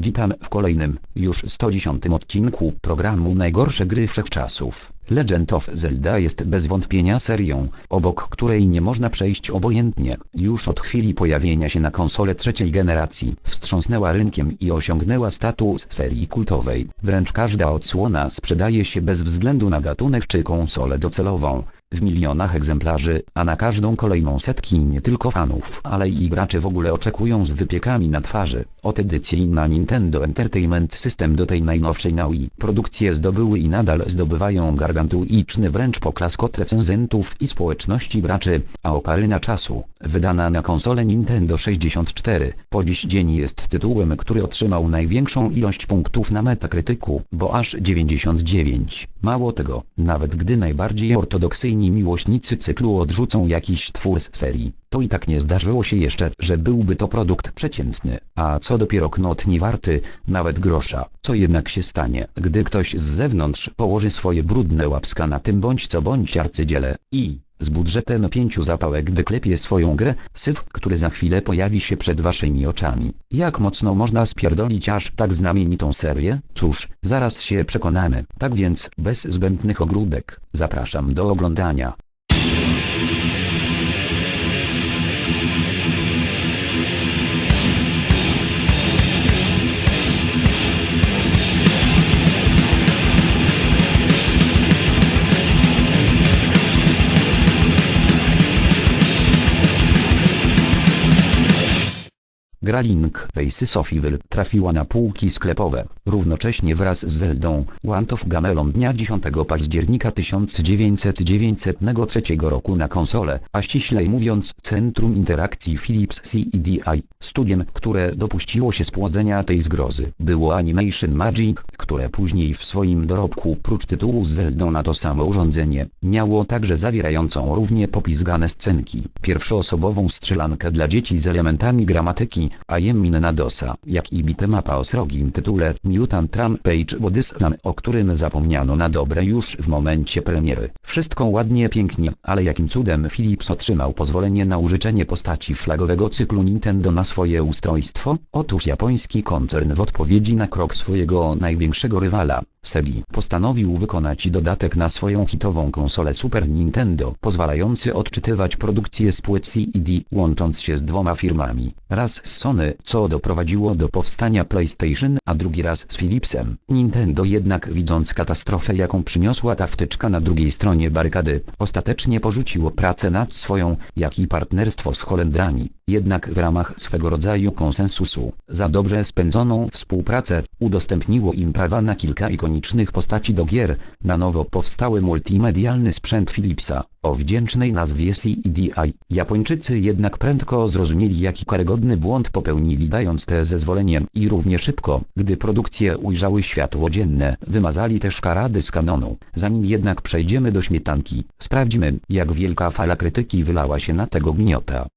Witam w kolejnym, już 110 odcinku programu Najgorsze gry wszechczasów. Legend of Zelda jest bez wątpienia serią, obok której nie można przejść obojętnie. Już od chwili pojawienia się na konsole trzeciej generacji, wstrząsnęła rynkiem i osiągnęła status serii kultowej. Wręcz każda odsłona sprzedaje się bez względu na gatunek czy konsolę docelową. W milionach egzemplarzy, a na każdą kolejną setki nie tylko fanów, ale i gracze w ogóle oczekują z wypiekami na twarzy. Od edycji na Nintendo Entertainment System do tej najnowszej na Wii. Produkcje zdobyły i nadal zdobywają gargantuiczny wręcz poklaskot recenzentów i społeczności graczy, a Okaryna Czasu, wydana na konsolę Nintendo 64, po dziś dzień jest tytułem, który otrzymał największą ilość punktów na Metakrytyku, bo aż 99. Mało tego, nawet gdy najbardziej ortodoksyjni miłośnicy cyklu odrzucą jakiś twór z serii, to i tak nie zdarzyło się jeszcze, że byłby to produkt przeciętny, a co dopiero knot nie warty, nawet grosza. Co jednak się stanie, gdy ktoś z zewnątrz położy swoje brudne łapska na tym bądź co bądź arcydziele i z budżetem pięciu zapałek wyklepie swoją grę, syf, który za chwilę pojawi się przed waszymi oczami. Jak mocno można spierdolić aż tak znamienitą serię? Cóż, zaraz się przekonamy. Tak więc, bez zbędnych ogródek, zapraszam do oglądania. Gra Link Faces of trafiła na półki sklepowe, równocześnie wraz z Zeldą Wand of Gamelon dnia 10 października 1993 roku na konsolę, a ściślej mówiąc Centrum Interakcji Philips CEDI, studiem, które dopuściło się spłodzenia tej zgrozy. Było Animation Magic, które później w swoim dorobku prócz tytułu z Zeldą na to samo urządzenie, miało także zawierającą równie popizgane scenki, pierwszoosobową strzelankę dla dzieci z elementami gramatyki, a Jemin na DOSa, jak i bitemapa o srogim tytule Mutant Rampage Bodyslam, o którym zapomniano na dobre już w momencie premiery. Wszystko ładnie pięknie, ale jakim cudem Philips otrzymał pozwolenie na użyczenie postaci flagowego cyklu Nintendo na swoje ustrojstwo? Otóż japoński koncern w odpowiedzi na krok swojego największego rywala, Segi postanowił wykonać dodatek na swoją hitową konsolę Super Nintendo, pozwalający odczytywać produkcję z płyt CD, łącząc się z dwoma firmami. Raz z Sony, co doprowadziło do powstania PlayStation, a drugi raz z Philipsem. Nintendo jednak widząc katastrofę jaką przyniosła ta wtyczka na drugiej stronie barykady, ostatecznie porzuciło pracę nad swoją, jak i partnerstwo z Holendrami. Jednak w ramach swego rodzaju konsensusu, za dobrze spędzoną współpracę, udostępniło im prawa na kilka ikonicznych postaci do gier, na nowo powstały multimedialny sprzęt Philipsa, o wdzięcznej nazwie CEDI. Japończycy jednak prędko zrozumieli jaki karygodny błąd popełnili dając te zezwolenie i równie szybko, gdy produkcje ujrzały światło dzienne, wymazali też karady z kanonu. Zanim jednak przejdziemy do śmietanki, sprawdźmy, jak wielka fala krytyki wylała się na tego gniota.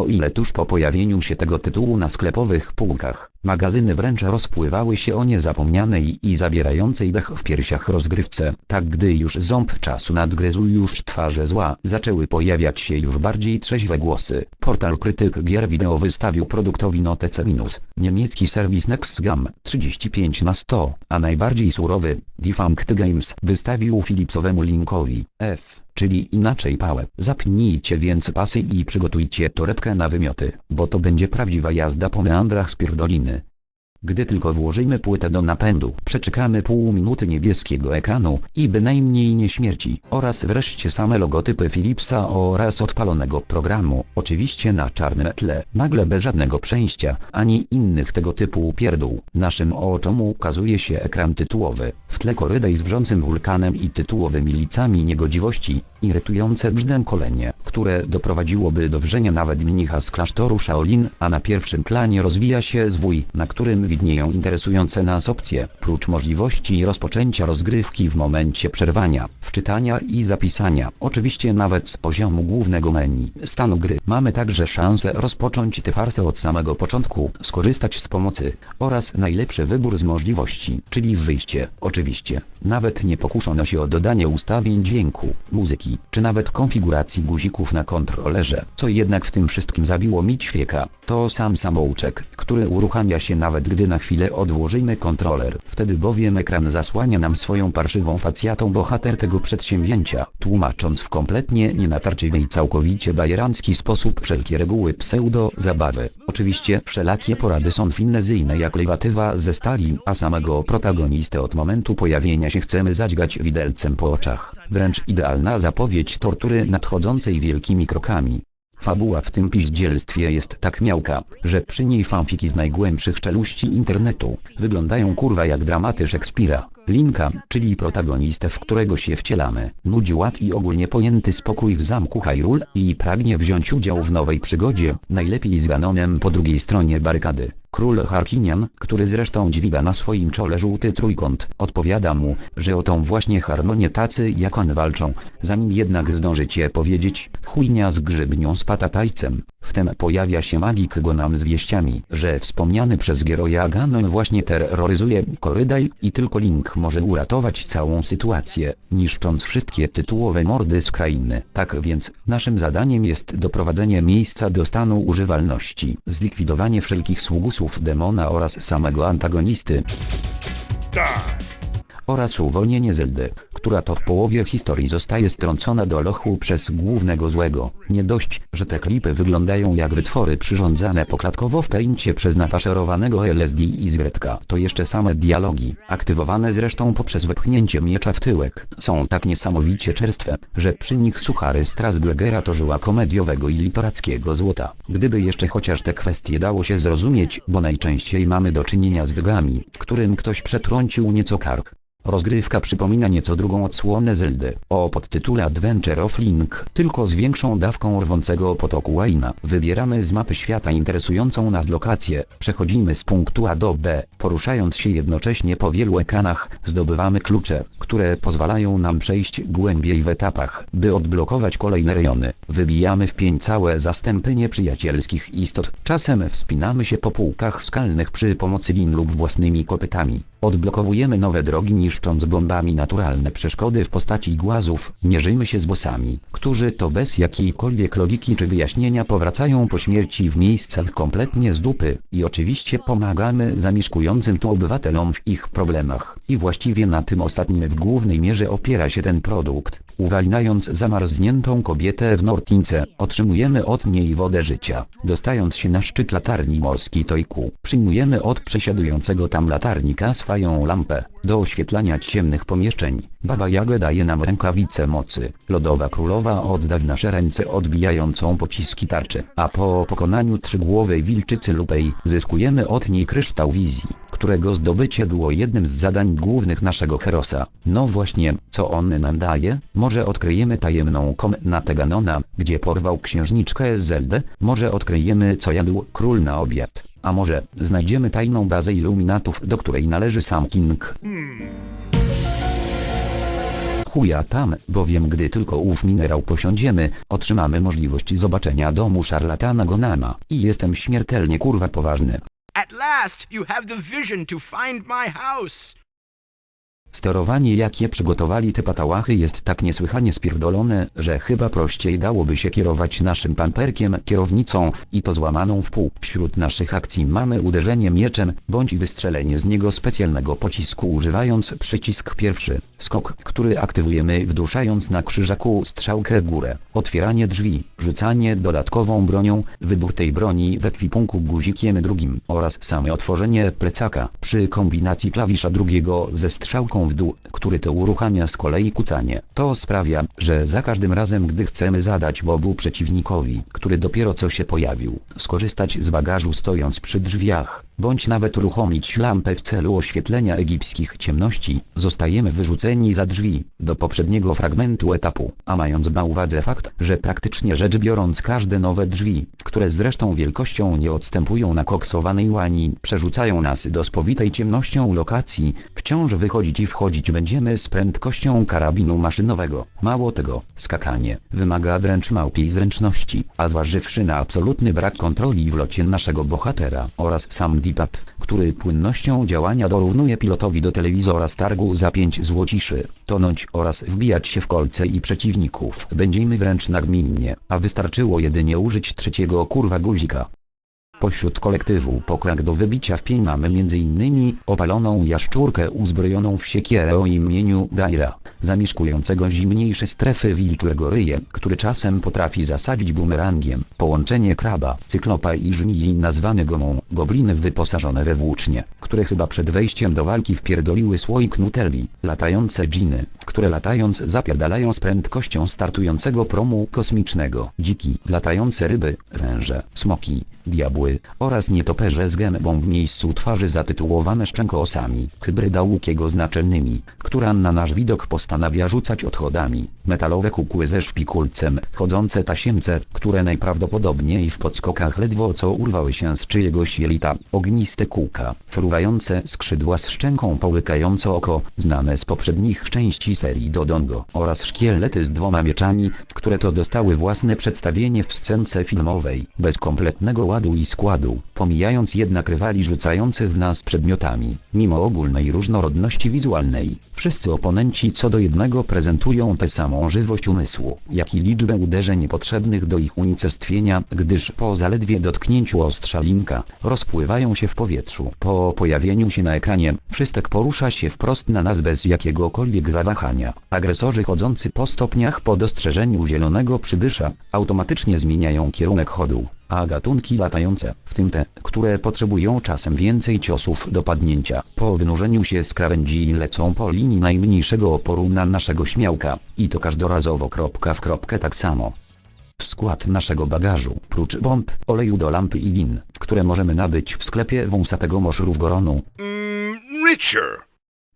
O ile tuż po pojawieniu się tego tytułu na sklepowych półkach, magazyny wręcz rozpływały się o niezapomnianej i zabierającej dech w piersiach rozgrywce, tak gdy już ząb czasu nadgryzł już twarze zła, zaczęły pojawiać się już bardziej trzeźwe głosy. Portal Krytyk Gier Wideo wystawił produktowi notę C-, niemiecki serwis NextGam 35 na 100, a najbardziej surowy, Defunct Games, wystawił Philipsowemu linkowi F czyli inaczej pałę. Zapnijcie więc pasy i przygotujcie torebkę na wymioty, bo to będzie prawdziwa jazda po meandrach z pierdoliny. Gdy tylko włożymy płytę do napędu, przeczekamy pół minuty niebieskiego ekranu i bynajmniej nie śmierci, oraz wreszcie same logotypy Philipsa oraz odpalonego programu, oczywiście na czarnym tle, nagle bez żadnego przejścia, ani innych tego typu pierdół. Naszym oczom ukazuje się ekran tytułowy, w tle korydej z wrzącym wulkanem i tytułowymi licami niegodziwości, irytujące brzdękolenie, które doprowadziłoby do wrzenia nawet mnicha z klasztoru Shaolin, a na pierwszym planie rozwija się zwój, na którym widnieją interesujące nas opcje, prócz możliwości rozpoczęcia rozgrywki w momencie przerwania, wczytania i zapisania, oczywiście nawet z poziomu głównego menu stanu gry. Mamy także szansę rozpocząć tę farsę od samego początku, skorzystać z pomocy oraz najlepszy wybór z możliwości, czyli wyjście, oczywiście. Nawet nie pokuszono się o dodanie ustawień dźwięku, muzyki, czy nawet konfiguracji guzików na kontrolerze, co jednak w tym wszystkim zabiło mi ćwieka. To sam samouczek, który uruchamia się nawet gdy gdy na chwilę odłożymy kontroler. Wtedy bowiem ekran zasłania nam swoją parszywą facjatą bohater tego przedsięwzięcia, tłumacząc w kompletnie nienatarczywy i całkowicie bajerancki sposób wszelkie reguły pseudo-zabawy. Oczywiście wszelakie porady są finezyjne jak lewatywa ze stali, a samego protagonistę od momentu pojawienia się chcemy zadźgać widelcem po oczach. Wręcz idealna zapowiedź tortury nadchodzącej wielkimi krokami. Fabuła w tym piździelstwie jest tak miałka, że przy niej fanfiki z najgłębszych czeluści internetu wyglądają kurwa jak dramaty Szekspira. Linka, czyli protagonistę, w którego się wcielamy, nudzi ład i ogólnie pojęty spokój w zamku Hyrule i pragnie wziąć udział w nowej przygodzie, najlepiej z Ganonem po drugiej stronie barykady. Król Harkinian, który zresztą dźwiga na swoim czole żółty trójkąt, odpowiada mu, że o tą właśnie harmonię tacy jak on walczą, zanim jednak zdążycie powiedzieć, chujnia z grzybnią z patatajcem. Wtem pojawia się magik Gonam z wieściami, że wspomniany przez Geroja Ganon właśnie terroryzuje Korydaj i tylko Link może uratować całą sytuację, niszcząc wszystkie tytułowe mordy z krainy. Tak więc, naszym zadaniem jest doprowadzenie miejsca do stanu używalności, zlikwidowanie wszelkich sługusów demona oraz samego antagonisty. Oraz uwolnienie Zeldy, która to w połowie historii zostaje strącona do lochu przez głównego złego. Nie dość, że te klipy wyglądają jak wytwory przyrządzane poklatkowo w pęcie przez nafaszerowanego LSD i zwretka, to jeszcze same dialogi, aktywowane zresztą poprzez wepchnięcie miecza w tyłek, są tak niesamowicie czerstwe, że przy nich suchary Strasburgera to żyła komediowego i literackiego złota. Gdyby jeszcze chociaż te kwestie dało się zrozumieć, bo najczęściej mamy do czynienia z wygami, którym ktoś przetrącił nieco kark. Rozgrywka przypomina nieco drugą odsłonę Zeldy, o podtytule Adventure of Link, tylko z większą dawką rwącego potoku Wayna. Wybieramy z mapy świata interesującą nas lokację, przechodzimy z punktu A do B, poruszając się jednocześnie po wielu ekranach, zdobywamy klucze, które pozwalają nam przejść głębiej w etapach, by odblokować kolejne rejony. Wybijamy w pień całe zastępy nieprzyjacielskich istot, czasem wspinamy się po półkach skalnych przy pomocy lin lub własnymi kopytami. Odblokowujemy nowe drogi niszcząc bombami naturalne przeszkody w postaci głazów, mierzymy się z bossami, którzy to bez jakiejkolwiek logiki czy wyjaśnienia powracają po śmierci w miejscach kompletnie z dupy i oczywiście pomagamy zamieszkującym tu obywatelom w ich problemach. I właściwie na tym ostatnim w głównej mierze opiera się ten produkt. Uwalniając zamarzniętą kobietę w Nortince, otrzymujemy od niej wodę życia. Dostając się na szczyt latarni morskiej Tojku, przyjmujemy od przesiadującego tam latarnika swoją lampę do oświetlania ciemnych pomieszczeń. Baba Jaga daje nam rękawice mocy. Lodowa królowa odda w nasze ręce odbijającą pociski tarczy. A po pokonaniu trzygłowej wilczycy Lupej zyskujemy od niej kryształ wizji, którego zdobycie było jednym z zadań głównych naszego herosa. No właśnie, co on nam daje? Może odkryjemy tajemną komnatę Ganona, gdzie porwał księżniczkę Zeldę? Może odkryjemy co jadł król na obiad? A może znajdziemy tajną bazę iluminatów, do której należy sam King? Chuja tam, bowiem gdy tylko ów minerał posiądziemy, otrzymamy możliwość zobaczenia domu szarlatana Gonama. I jestem śmiertelnie kurwa poważny. At last, you have the vision to find my house. Sterowanie jakie przygotowali te patałachy jest tak niesłychanie spierdolone, że chyba prościej dałoby się kierować naszym pamperkiem kierownicą i to złamaną w pół. Wśród naszych akcji mamy uderzenie mieczem, bądź wystrzelenie z niego specjalnego pocisku używając przycisk pierwszy. Skok, który aktywujemy wduszając na krzyżaku strzałkę w górę. Otwieranie drzwi, rzucanie dodatkową bronią, wybór tej broni w ekwipunku guzikiem drugim oraz same otworzenie plecaka przy kombinacji klawisza drugiego ze strzałką w dół, który to uruchamia z kolei kucanie. To sprawia, że za każdym razem gdy chcemy zadać bobu przeciwnikowi, który dopiero co się pojawił, skorzystać z bagażu stojąc przy drzwiach, bądź nawet uruchomić lampę w celu oświetlenia egipskich ciemności, zostajemy wyrzuceni za drzwi, do poprzedniego fragmentu etapu, a mając na uwadze fakt, że praktycznie rzecz biorąc każde nowe drzwi, które zresztą wielkością nie odstępują na koksowanej łani, przerzucają nas do spowitej ciemnością lokacji, wciąż wychodzić i wchodzić będziemy z prędkością karabinu maszynowego. Mało tego, skakanie wymaga wręcz małpiej zręczności, a zważywszy na absolutny brak kontroli w locie naszego bohatera oraz sam D-pad, który płynnością działania dorównuje pilotowi do telewizora z targu za 5 złociszy, tonąć oraz wbijać się w kolce i przeciwników będziemy wręcz nagminnie, a wystarczyło jedynie użyć trzeciego kurwa guzika. Pośród kolektywu pokrak do wybicia w pień mamy m.in. opaloną jaszczurkę uzbrojoną w siekierę o imieniu Daira, zamieszkującego zimniejsze strefy wilczego ryje, który czasem potrafi zasadzić bumerangiem, połączenie kraba, cyklopa i żmii nazwany gomą, gobliny wyposażone we włócznie, które chyba przed wejściem do walki wpierdoliły słoik nutelli, latające dżiny, które latając zapierdalają z prędkością startującego promu kosmicznego, dziki, latające ryby, węże, smoki, diabły, oraz nietoperze z gębą w miejscu twarzy zatytułowane szczękoosami, hybryda łukiego z która na nasz widok postanawia rzucać odchodami, metalowe kukły ze szpikulcem, chodzące tasiemce, które najprawdopodobniej w podskokach ledwo co urwały się z czyjegoś jelita, ogniste kółka, fruwające skrzydła z szczęką połykające oko, znane z poprzednich części serii Dodongo, oraz szkielety z dwoma mieczami, które to dostały własne przedstawienie w scence filmowej, bez kompletnego ładu i składu, pomijając jednak rywali rzucających w nas przedmiotami, mimo ogólnej różnorodności wizualnej. Wszyscy oponenci co do jednego prezentują tę samą żywość umysłu, jak i liczbę uderzeń potrzebnych do ich unicestwienia, gdyż po zaledwie dotknięciu ostrza linka, rozpływają się w powietrzu. Po pojawieniu się na ekranie, wszystek porusza się wprost na nas bez jakiegokolwiek zawahania. Agresorzy chodzący po stopniach po dostrzeżeniu zielonego przybysza, automatycznie zmieniają kierunek chodu a gatunki latające, w tym te, które potrzebują czasem więcej ciosów do padnięcia, po wynurzeniu się z krawędzi lecą po linii najmniejszego oporu na naszego śmiałka, i to każdorazowo kropka w kropkę tak samo. W skład naszego bagażu, prócz bomb, oleju do lampy i win, które możemy nabyć w sklepie wąsatego moszru w Goronu, Mm, richer.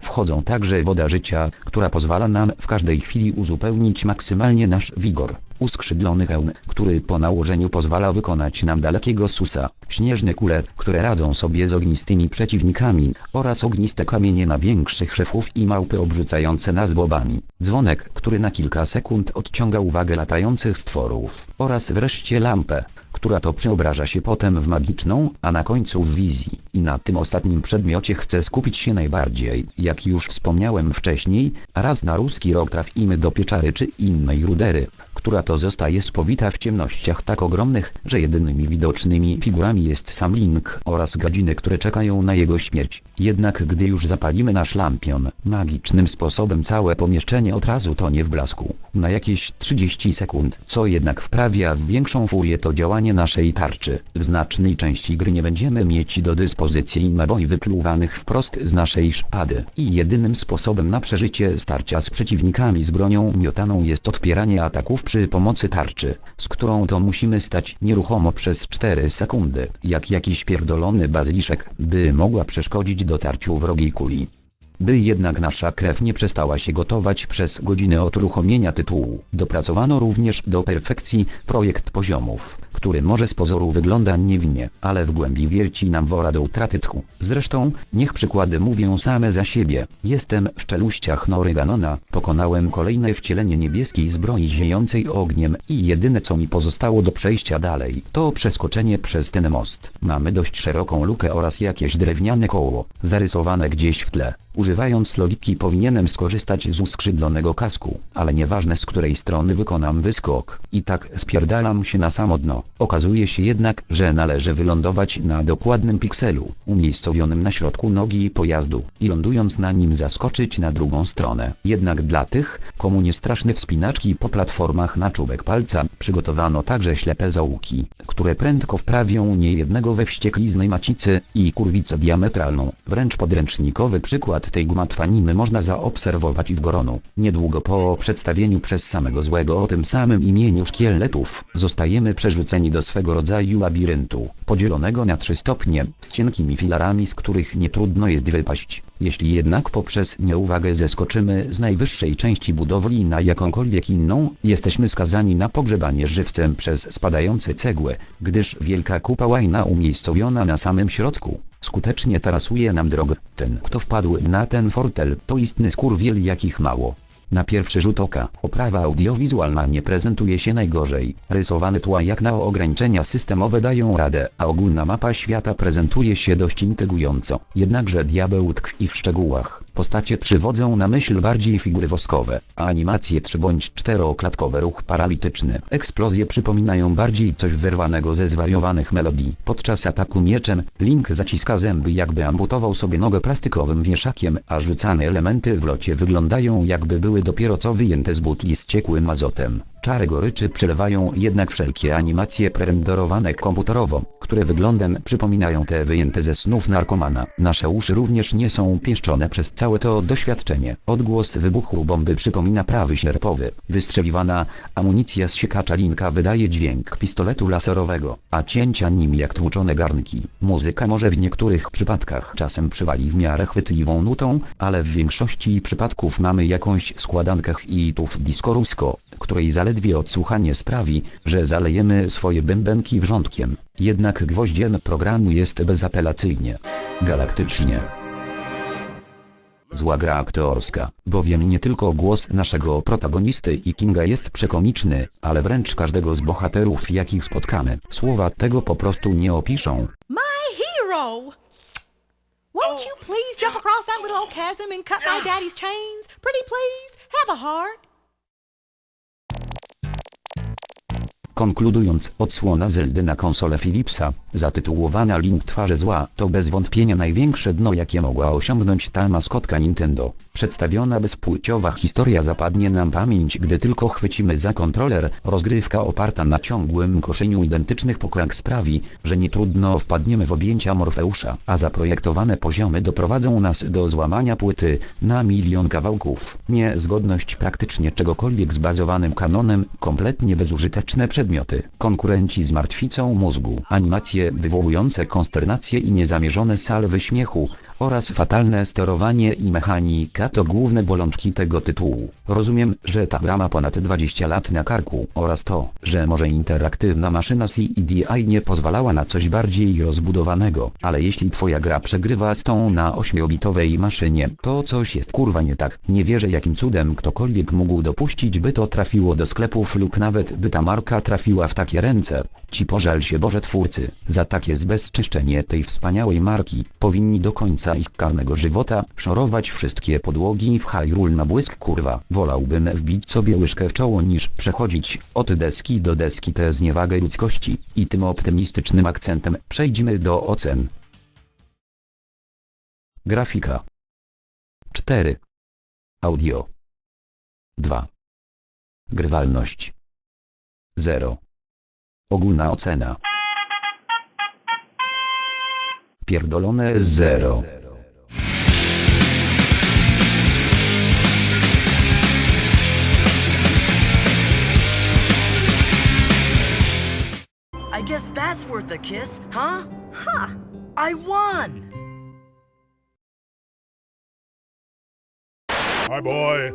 Wchodzą także woda życia, która pozwala nam w każdej chwili uzupełnić maksymalnie nasz wigor. Uskrzydlony hełm, który po nałożeniu pozwala wykonać nam dalekiego susa. Śnieżne kule, które radzą sobie z ognistymi przeciwnikami. Oraz ogniste kamienie na większych szefów i małpy obrzucające nas bobami. Dzwonek, który na kilka sekund odciąga uwagę latających stworów. Oraz wreszcie lampę, która to przeobraża się potem w magiczną, a na końcu w wizji. I na tym ostatnim przedmiocie chcę skupić się najbardziej. Jak już wspomniałem wcześniej, raz na ruski rok trafimy do pieczary czy innej rudery, która to zostaje spowita w ciemnościach tak ogromnych, że jedynymi widocznymi figurami jest sam Link oraz gadziny, które czekają na jego śmierć. Jednak gdy już zapalimy nasz lampion, magicznym sposobem całe pomieszczenie od razu tonie w blasku. Na jakieś 30 sekund, co jednak wprawia w większą furię to działanie naszej tarczy. W znacznej części gry nie będziemy mieć do dyspozycji naboi wypluwanych wprost z naszej szpady. I jedynym sposobem na przeżycie starcia z przeciwnikami z bronią miotaną jest odpieranie ataków przy pomocy tarczy, z którą to musimy stać nieruchomo przez 4 sekundy, jak jakiś pierdolony bazyliszek, by mogła przeszkodzić dotarciu wrogiej kuli. By jednak nasza krew nie przestała się gotować przez godziny od uruchomienia tytułu, dopracowano również do perfekcji projekt poziomów, który może z pozoru wygląda niewinnie, ale w głębi wierci nam wora do utraty tchu. Zresztą, niech przykłady mówią same za siebie. Jestem w czeluściach Noryganona, pokonałem kolejne wcielenie niebieskiej zbroi ziejącej ogniem i jedyne co mi pozostało do przejścia dalej, to przeskoczenie przez ten most. Mamy dość szeroką lukę oraz jakieś drewniane koło, zarysowane gdzieś w tle. Używając logiki powinienem skorzystać z uskrzydlonego kasku, ale nieważne z której strony wykonam wyskok. I tak spierdalam się na samo dno. Okazuje się jednak, że należy wylądować na dokładnym pikselu, umiejscowionym na środku nogi pojazdu, i lądując na nim zaskoczyć na drugą stronę. Jednak dla tych, komu nie straszne wspinaczki po platformach na czubek palca, przygotowano także ślepe zaułki, które prędko wprawią niejednego we wściekliznej macicy i kurwicę diametralną. Wręcz podręcznikowy przykład tej gmatwaniny można zaobserwować i w Goronu. Niedługo po przedstawieniu przez samego złego o tym samym imieniu szkieletów, zostajemy przerzuceni do swego rodzaju labiryntu, podzielonego na trzy stopnie, z cienkimi filarami z których nie trudno jest wypaść. Jeśli jednak poprzez nieuwagę zeskoczymy z najwyższej części budowli na jakąkolwiek inną, jesteśmy skazani na pogrzebanie żywcem przez spadające cegły, gdyż wielka kupa łajna umiejscowiona na samym środku, skutecznie tarasuje nam drogę. Ten, kto wpadł na ten fortel, to istny skurwiel jakich mało. Na pierwszy rzut oka, oprawa audiowizualna nie prezentuje się najgorzej. Rysowane tła jak na ograniczenia systemowe dają radę, a ogólna mapa świata prezentuje się dość intrygująco. Jednakże diabeł tkwi w szczegółach. Postacie przywodzą na myśl bardziej figury woskowe, a animacje 3 bądź 4-klatkowe ruch paralityczny. Eksplozje przypominają bardziej coś wyrwanego ze zwariowanych melodii. Podczas ataku mieczem, Link zaciska zęby jakby amputował sobie nogę plastikowym wieszakiem, a rzucane elementy w locie wyglądają jakby były dopiero co wyjęte z butli z ciekłym azotem. Czary goryczy przelewają jednak wszelkie animacje prerenderowane komputerowo, które wyglądem przypominają te wyjęte ze snów narkomana. Nasze uszy również nie są pieszczone przez całe to doświadczenie. Odgłos wybuchu bomby przypomina prawy sierpowy. Wystrzeliwana amunicja z siekacza linka wydaje dźwięk pistoletu laserowego, a cięcia nim jak tłuczone garnki. Muzyka może w niektórych przypadkach czasem przywali w miarę chwytliwą nutą, ale w większości przypadków mamy jakąś składankę hitów disco-rusko, której zaledwie odsłuchanie sprawi, że zalejemy swoje bębenki wrzątkiem. Jednak gwoździem programu jest bezapelacyjnie. Galaktycznie. Zła gra aktorska, bowiem nie tylko głos naszego protagonisty i Kinga jest przekomiczny, ale wręcz każdego z bohaterów jakich spotkamy. Słowa tego po prostu nie opiszą. My hero! Won't you please jump across that little chasm and cut my daddy's chains? Pretty please, have a heart. Konkludując, odsłona Zeldy na konsolę Philipsa, zatytułowana Link Twarze Zła, to bez wątpienia największe dno jakie mogła osiągnąć ta maskotka Nintendo. Przedstawiona bezpłciowa historia zapadnie nam pamięć gdy tylko chwycimy za kontroler, rozgrywka oparta na ciągłym koszeniu identycznych pokrak sprawi, że nie trudno wpadniemy w objęcia Morfeusza, a zaprojektowane poziomy doprowadzą nas do złamania płyty na milion kawałków. Niezgodność praktycznie czegokolwiek z bazowanym kanonem, kompletnie bezużyteczne przedmioty, konkurenci z martwicą mózgu, animacje wywołujące konsternację i niezamierzone salwy śmiechu, oraz fatalne sterowanie i mechanika to główne bolączki tego tytułu. Rozumiem, że ta gra ma ponad 20 lat na karku oraz to, że może interaktywna maszyna CDI nie pozwalała na coś bardziej rozbudowanego, ale jeśli twoja gra przegrywa z tą na 8-bitowej maszynie, to coś jest kurwa nie tak. Nie wierzę jakim cudem ktokolwiek mógł dopuścić by to trafiło do sklepów lub nawet by ta marka trafiła w takie ręce. Ci pożal się Boże twórcy, za takie zbezczyszczenie tej wspaniałej marki, powinni do końca ich karnego żywota szorować wszystkie podłogi w Hyrule na błysk kurwa. Wolałbym wbić sobie łyżkę w czoło niż przechodzić od deski do deski tę zniewagę ludzkości. I tym optymistycznym akcentem przejdźmy do ocen. Grafika 4. Audio 2. Grywalność 0. Ogólna ocena Pierdolone 0. I guess that's worth a kiss, huh? Huh! I won! Hi, boy.